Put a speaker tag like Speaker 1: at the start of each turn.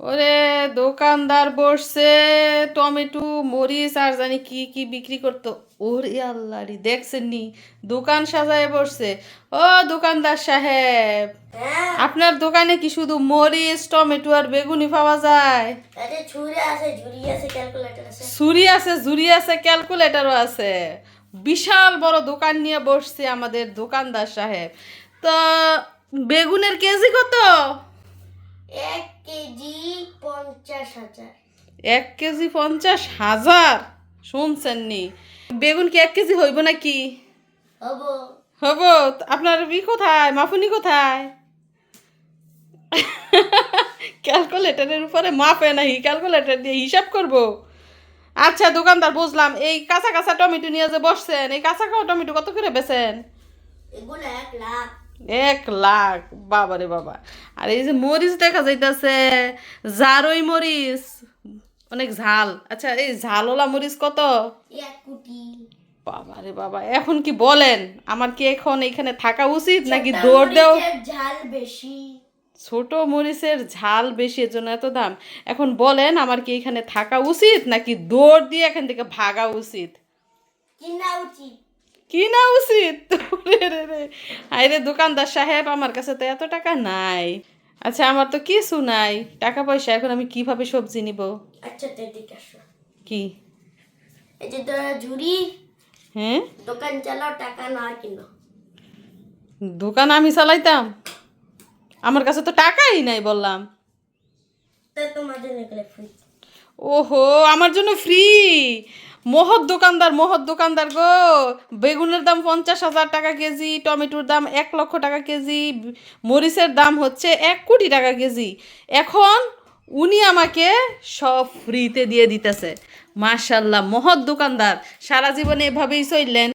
Speaker 1: ওরে দোকানদার বসছে টমেটো মরিচ আর জানি কি কি বিক্রি করতো। ওরে আল্লাহ রে দেখছেন নি? দোকান সাজায় বসছে। ও দোকানদার সাহেব
Speaker 2: হ্যাঁ।
Speaker 1: আপনার দোকানে কি শুধু মরিচ টমেটো আর বেগুনি পাওয়া যায়?
Speaker 2: ছুরি আছে ঝুড়ি
Speaker 1: ঝুরি আছে ক্যালকুলেটরও আছে। বিশাল বড় দোকান নিয়ে বসছে আমাদের দোকানদার সাহেব। তো বেগুনের কেজি কত?
Speaker 2: পঞ্চাশ হাজার।
Speaker 1: এক কেজি পঞ্চাশ হাজার? শুনছেন নি? বেগুন কি এক কেজি হইব নাকি?
Speaker 2: হব।
Speaker 1: হব? আপনার ই কোথায়? মাফুনি কোথায়? ক্যালকুলেটরের উপরে মাপে নাকি ক্যালকুলেটর দিয়ে হিসাব করব। আচ্ছা দোকানদার বুঝলাম। এই কাঁচা কাঁচা টমেটো নিয়ে যে বসছেন এই কাঁচা কাঁচা টমেটো কত করে বেছেন
Speaker 2: এগুলো এক লাখ।
Speaker 1: এক লাখ বাবারে বাবা। আর এই যে মরিচ দেখা যাইতেছে জারই মরিচ। অনেক ঝাল। আচ্ছা এই ঝালওয়ালা মরিচ কত?
Speaker 2: কোটি।
Speaker 1: বাবারে বাবা এখন কি বলেন? আমার কি এখন এখানে থাকা উচিত নাকি দৌড় দেও
Speaker 2: ঝাল বেশি।
Speaker 1: ছোট মরিচের ঝাল বেশি এর জন্য এত দাম। এখন বলেন আমার কি এখানে থাকা উচিত নাকি দৌড় দিয়ে এখান থেকে ভাগা উচিত?
Speaker 2: কিনা উচিত।
Speaker 1: কি না উচিত? রে রে রে। আরে দোকানদার সাহেব আমার কাছে তো এত টাকা নাই। আচ্ছা আমার তো কিছু নাই। টাকা পয়সা এখন আমি কীভাবে সবজি নিব?
Speaker 2: আচ্ছা এদিকে আসো।
Speaker 1: কি?
Speaker 2: এই যে ঝুড়ি
Speaker 1: হ্যাঁ?
Speaker 2: দোকান চালাও টাকা না কিনো।
Speaker 1: দোকান আমি চালাইতাম। আমার কাছে তো টাকাই নাই বললাম।
Speaker 2: তোমার জন্য
Speaker 1: ওহো আমার জন্য ফ্রি মহৎ দোকানদার মহৎ দোকানদার গো। বেগুনের দাম পঞ্চাশ হাজার টাকা কেজি, টমেটোর দাম এক লক্ষ টাকা কেজি, মরিচের দাম হচ্ছে এক কোটি টাকা কেজি। এখন উনি আমাকে সব ফ্রিতে দিয়ে দিতেছে। মার্শাল্লাহ মহৎ দোকানদার। সারা জীবনে এভাবেই চললেন।